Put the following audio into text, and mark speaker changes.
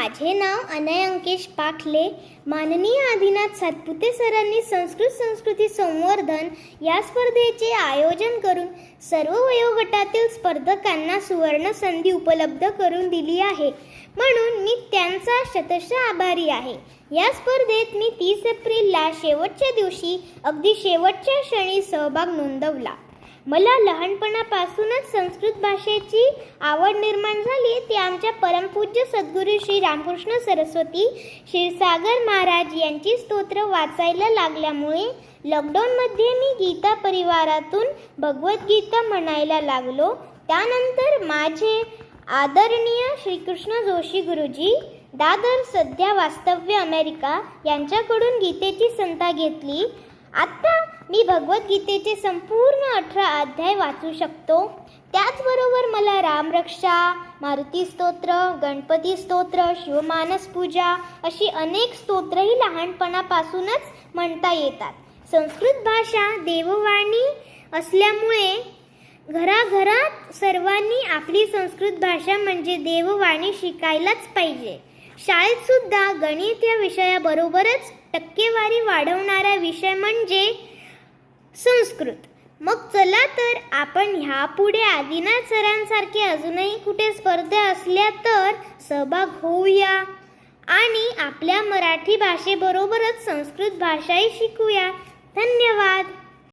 Speaker 1: माझे नाव अनय अंकेश पाखले. माननीय आदिनाथ सातपुते सरांनी संस्कृत संस्कृती संवर्धन या स्पर्धेचे आयोजन करून सर्व वयोगटातील स्पर्धकांना सुवर्ण संधी उपलब्ध करून दिली आहे. म्हणून मी त्यांचा शतश आभारी आहे. या स्पर्धेत मी तीस एप्रिलला शेवटच्या दिवशी अगदी शेवटच्या क्षणी सहभाग नोंदवला. मला लहानपणापासूनच संस्कृत भाषेची आवड निर्माण झाली. ती आमच्या परमपूज्य सद्गुरू श्री रामकृष्ण सरस्वती क्षीरसागर महाराज यांची स्तोत्र वाचायला लागल्यामुळे लॉकडाऊनमध्ये मी गीता परिवारातून भगवद्गीता म्हणायला लागलो. त्यानंतर माझे आदरणीय श्रीकृष्ण जोशी गुरुजी दादर सध्या वास्तव्य अमेरिका यांच्याकडून गीतेची संता घेतली. आत्ता मी भगवद्गीतेचे संपूर्ण अठरा अध्याय वाचू शकतो. त्याचबरोबर मला रामरक्षा मारुती स्तोत्र गणपती स्तोत्र शिवमानस पूजा अशी अनेक स्तोत्रही लहानपणापासूनच म्हणता येतात. संस्कृत भाषा देववाणी असल्यामुळे घराघरात सर्वांनी आपली संस्कृत भाषा म्हणजे देववाणी शिकायलाच पाहिजे. शाळेत सुद्धा गणित या विषयाबरोबरच टक्केवारी वाढवणारा विषय म्हणजे संस्कृत. मग चला तर आपण ह्यापुढे आदिनाथ सरांसारखे अजूनही कुठे स्पर्धा असल्या तर सहभाग होऊया. आणि आपल्या मराठी भाषेबरोबरच संस्कृत भाषाही शिकूया. धन्यवाद.